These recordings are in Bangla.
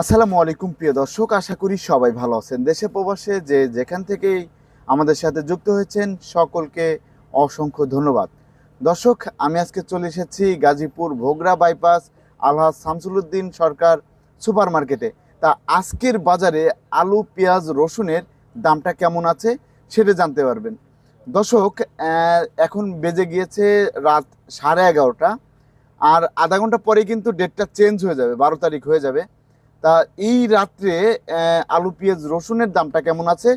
আসসালামু আলাইকুম, প্রিয় দর্শক। আশা করি সবাই ভালো আছেন। দেশে প্রবাসে যে যেখান থেকেই আমাদের সাথে যুক্ত হয়েছেন, সকলকে অসংখ্য ধন্যবাদ। দর্শক, আমি আজকে চলে এসেছি গাজীপুর ভোগড়া বাইপাস আলহাজ শামসুলউদ্দিন সরকার সুপার মার্কেটে তা আজকের বাজারে আলু, পেঁয়াজ, রসুনের দামটা কেমন আছে সেটা জানতে পারবেন। দর্শক এখন বেজে গিয়েছে রাত সাড়ে এগারোটা। আর আধা ঘণ্টা পরে কিন্তু ডেটটা চেঞ্জ হয়ে যাবে, বারো তারিখ হয়ে যাবে। তা এই রাত্রে আলু, পেঁয়াজ, রসুনের দামটা কেমন আছে?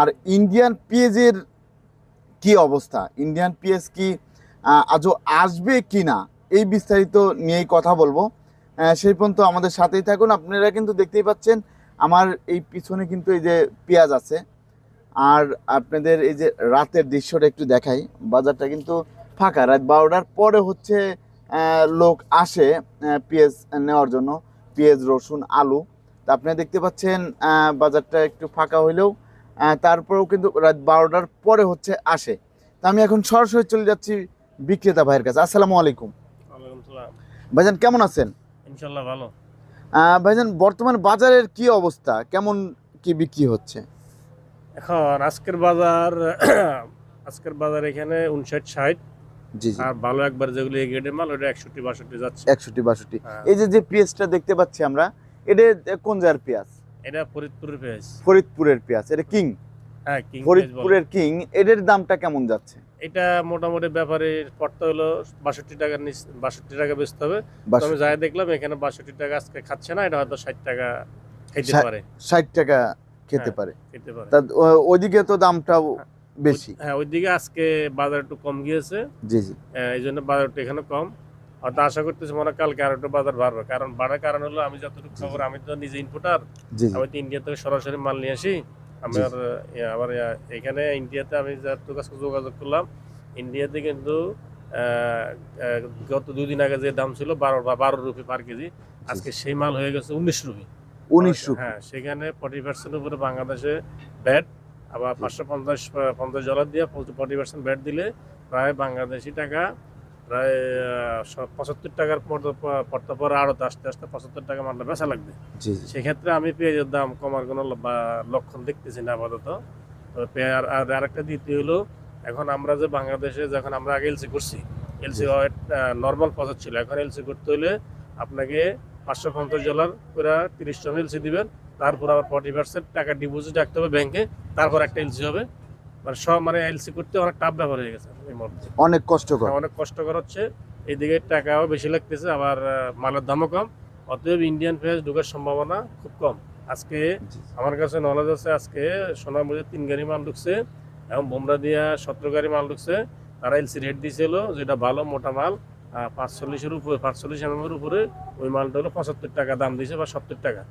আর ইন্ডিয়ান পেঁয়াজের কি অবস্থা? ইন্ডিয়ান পেঁয়াজ কি আজও আসবে কি না? এই বিস্তারিত নিয়েই কথা বলব। সেই পর্যন্ত আমাদের সাথেই থাকুন। আপনারা কিন্তু দেখতেই পাচ্ছেন, আমার এই পিছনে কিন্তু এই যে পেঁয়াজ আছে। আর আপনাদের এই যে রাতের দৃশ্যটা একটু দেখাই। বাজারটা কিন্তু ফাঁকা। রাত বারোটার পরে হচ্ছে লোক আসে পেঁয়াজ নেওয়ার জন্য। পেঁয়াজ রসুন আলু। তা আপনারা দেখতে পাচ্ছেন বাজারটা একটু ফাঁকা হইলেও তারপরেও কিন্তু রাত বারোটার পরে হচ্ছে আসে। তা আমি এখন সরাসরি চলে যাচ্ছি বিক্রেতা ভাইয়ের কাছে। আসসালামু আলাইকুম। ভাইজান কেমন আছেন? ইনশাল্লাহ ভালো। ভাইজান বর্তমান বাজারের কি অবস্থা? কেমন কি বিক্রি হচ্ছে? এখন আজকের বাজার আজকের বাজার এখানে উনষাট ষাট। আর ভালো একবার যেগুলো এই গেটের মাল ওটা একষট্টি বাষট্টি যাচ্ছে। একষট্টি বাষট্টি। হ্যাঁ। এই যে যে পেঁয়াজটা দেখতে পাচ্ছি আমরা এটা কোন জায়গার পেঁয়াজ? এটা ফরিদপুরের পেঁয়াজ। ফরিদপুরের পেঁয়াজ এটা কিং? হ্যাঁ কিং ফরিদপুরের কিং এটার দামটা কেমন যাচ্ছে? এটা মোটামুটি ব্যাপারে পড়তে হলো বাষট্টি টাকার নিচ বাষট্টি টাকা বেচতে হবে। বাস- আমি যাই দেখলাম এখানে বাষট্টি টাকা আজকে খাচ্ছে না এটা হয়তো ষাট টাকা ষাট- পারে। ষাট টাকা খেতে হ্যাঁ। পারে। খেতে পারে। ওইদিকে তো দামটাও বেশি। হ্যাঁ ওইদিকে আজকে বাজার একটু কম গিয়েছে। জি জি। এই জন্য বাজারটা এখানে কম। হয়তো আশা করতেছি মনে হয় কালকে আর একটু বাজার বাড়বে। কারণ বাড়ার কারণ হলো আমি যতটুকু খবর আমি তো নিজে ইনপুটার আমি তো ইন্ডিয়া থেকে সরাসরি মাল নিয়ে আসি। আমার আবার এখানে ইন্ডিয়াতে আমি যার কাছে যোগাযোগ করলাম ইন্ডিয়াতে কিন্তু গত দুদিন আগে যে দাম ছিল বারো বা বারো রুপি পার কেজি আজকে সেই মাল হয়ে গেছে উনিশ রুপি। উনিশশো হ্যাঁ সেখানে ফর্টি পার্সেন্ট উপরে বাংলাদেশে ব্যাট আবার পাঁচশো পঞ্চাশ পঞ্চাশ ডলার দিয়ে ফর্টি পার্সেন্ট ব্যাট দিলে প্রায় বাংলাদেশি টাকা প্রায় পঁচাত্তর টাকার পড়তে পরে আরও আস্তে আস্তে পঁচাত্তর টাকা মালটা বেচা লাগবে। সেক্ষেত্রে আমি পেঁয়াজের দাম কমার কোনো লক্ষণ দেখতেছি না আপাতত। পেঁয়াজ আর আরেকটা দ্বিতীয় হলো এখন আমরা যে বাংলাদেশে যখন আমরা আগে এলসি করছি এলসি নর্মাল প্রসেস ছিল। এখন এলসি করতে হলে আপনাকে পাঁচশো পঞ্চাশ ডলার করে তিরিশ জন এলসি দিবেন। তারপর আবার ফর্টি পার্সেন্ট টাকা ডিপোজিট রাখতে হবে ব্যাংকে তারপর একটা এলসি হবে। মানে সব মানে এলসি করতে অনেক টাফ ব্যাপার হয়ে গেছে এই মুহূর্তে। অনেক কষ্টকর। অনেক কষ্টকর হচ্ছে। এইদিকে টাকাও বেশি লাগতেছে আবার মালের দামও কম। অতএব ইন্ডিয়ান পেঁয়াজ ঢোকার সম্ভাবনা খুব কম। আজকে আমার কাছে নলেজ আছে আজকে সোনামুড়িতে তিন গাড়ি মাল ঢুকছে এবং বোমরা দিয়া সতেরো গাড়ি মাল ঢুকছে। তারা এলসি রেট দিয়েছিল যেটা ভালো মোটা মাল। পাঁচচল্লিশের উপরে পাঁচচল্লিশ এম এর উপরে ওই মালটা হলো পঁচাত্তর টাকা দাম দিয়েছে বা সত্তর টাকা।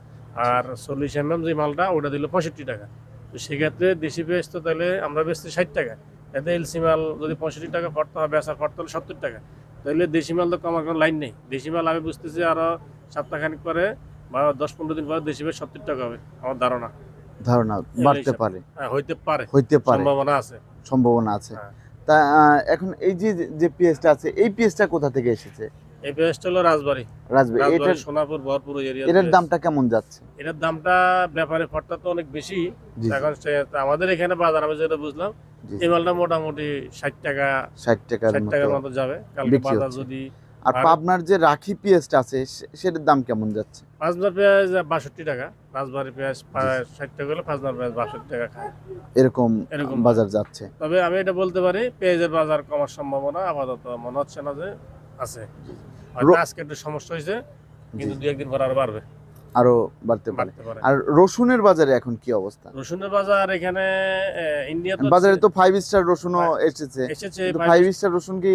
আর চল্লিশ এম এম যে মালটা ওটা দিল পঁয়ষট্টি টাকা। তো সেক্ষেত্রে দেশি পেঁয়াজ তো তাহলে আমরা বেচছি ষাট টাকা। এতে এলসি মাল যদি পঁয়ষট্টি টাকা পড়তে হয় বেচার পড়তে হলে সত্তর টাকা। তাহলে দেশি মাল তো কমার কোনো লাইন নেই। দেশি মাল আমি বুঝতেছি আরও সপ্তাহখানিক পরে বা দশ পনেরো দিন পরে দেশি মাল সত্তর টাকা হবে আমার ধারণা। ধারণা বাড়তে পারে। হ্যাঁ হইতে পারে। হইতে পারে। সম্ভাবনা আছে। সম্ভাবনা আছে। হ্যাঁ। তা এখন এই যে যে পেঁয়াজটা আছে এই পেঁয়াজটা কোথা থেকে এসেছে? এই পেঁয়াজটা হলো রাজবাড়ি। রাজবে এটার সোনাপুর ভরপুর এরিয়া এটার দামটা কেমন যাচ্ছে? এটার দামটা ব্যাপারে ফটটা তো অনেক বেশি। এখন আমাদের এখানে বাজার আমি যেটা বুঝলাম জি এই মালটা মোটামুটি ষাট টাকা ষাট টাকার ষাট টাকার মতো যাবে। কালকে বাজার যদি আর পাবনার যে রাখি পেঁয়াজটা আছে সেটার দাম কেমন যাচ্ছে? পাঁচবার পেঁয়াজ বাষট্টি টাকা রাজবাড়ি পেঁয়াজ ষাট টাকা হলে পাঁচবার পেঁয়াজ বাষট্টি টাকা খায়। এরকম এরকম বাজার। যাচ্ছে। তবে আমি এটা বলতে পারি পেঁয়াজের বাজার কমার সম্ভাবনা আপাতত মনে হচ্ছে না যে আছে। আজকে একটু সমস্যা হয়েছে কিন্তু দু একদিন পর আরও বাড়বে। আরও বাড়তে পারে। আর রসুনের বাজারে এখন কি অবস্থা? রসুনের বাজার এখানে ইন্ডিয়া বাজারে তো ফাইভ স্টার রসুনও এসেছে। এসেছে ফাইভ স্টার রসুন কি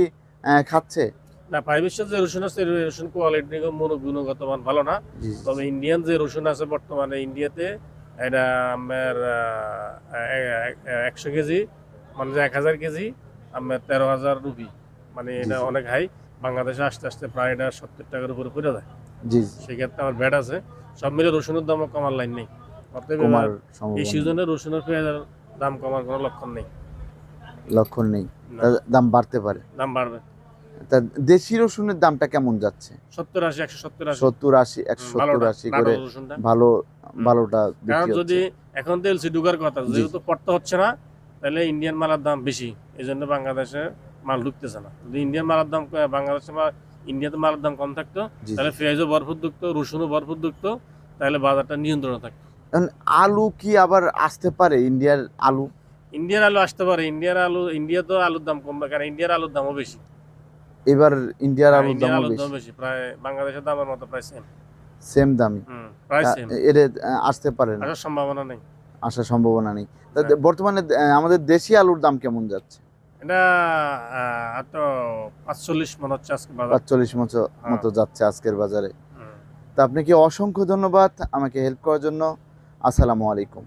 খাচ্ছে? না ফাইভ স্টার যে রসুন আছে রসুন কোয়ালিটি গুণগত মান ভালো না। তবে ইন্ডিয়ান যে রসুন আছে বর্তমানে ইন্ডিয়াতে এটা আমার একশো কেজি মানে এক হাজার কেজি আমার তেরো হাজার রুপি। মানে এটা। অনেক হাই বাংলাদেশে আস্তে আস্তে প্রায় এটা সত্তর টাকার উপরে পড়ে যায়। জি সেক্ষেত্রে আমার ব্যাট আছে। সব মিলে রসুনের দামও কমার লাইন নেই। অতএব এই সিজনে রসুনের পেঁয়াজের দাম কমার কোনো লক্ষণ নেই। লক্ষণ নেই। দাম বাড়তে পারে। দাম বাড়বে। তা দেশি রসুনের দামটা কেমন যাচ্ছে? সত্তর আশি একশো সত্তর আশি। সত্তর আশি একশো সত্তর আশি করে ভালো ভালোটা কারণ যদি এখন তো এলসি ঢুকার কথা যেহেতু পড়তে হচ্ছে না তাহলে ইন্ডিয়ান মালের দাম বেশি। এই জন্য বাংলাদেশে মাল ঢুকতেছে না। যদি ইন্ডিয়ান মালের দাম বাংলাদেশে বা ইন্ডিয়াতে মালের দাম কম থাকতো তাহলে পেঁয়াজও ভরপুর ঢুকতো রসুনও ভরপুর ঢুকতো তাহলে বাজারটা নিয়ন্ত্রণে থাকতো। আলু কি আবার আসতে পারে ইন্ডিয়ার আলু? ইন্ডিয়ার আলু আসতে পারে ইন্ডিয়ার আলু ইন্ডিয়া তো আলুর দাম কমবে কারণ ইন্ডিয়ার আলুর দামও বেশি। এবার ইন্ডিয়ার আলুর দাম বেশি। প্রায় বাংলাদেশের দামের মতো প্রায় সেম সেম দামি প্রায় সেম এর আসতে পারে না। আসার সম্ভাবনা নেই। আসার সম্ভাবনা নেই। হ্যাঁ। বর্তমানে আমাদের দেশি আলুর দাম কেমন যাচ্ছে? এটা তো পাঁচচল্লিশ মনে হচ্ছে আজকে বাজার। পাঁচচল্লিশ মতো হ্যাঁ। মতো যাচ্ছে আজকের বাজারে। তা আপনাকে অসংখ্য ধন্যবাদ আমাকে হেল্প করার জন্য। আসসালামু আলাইকুম।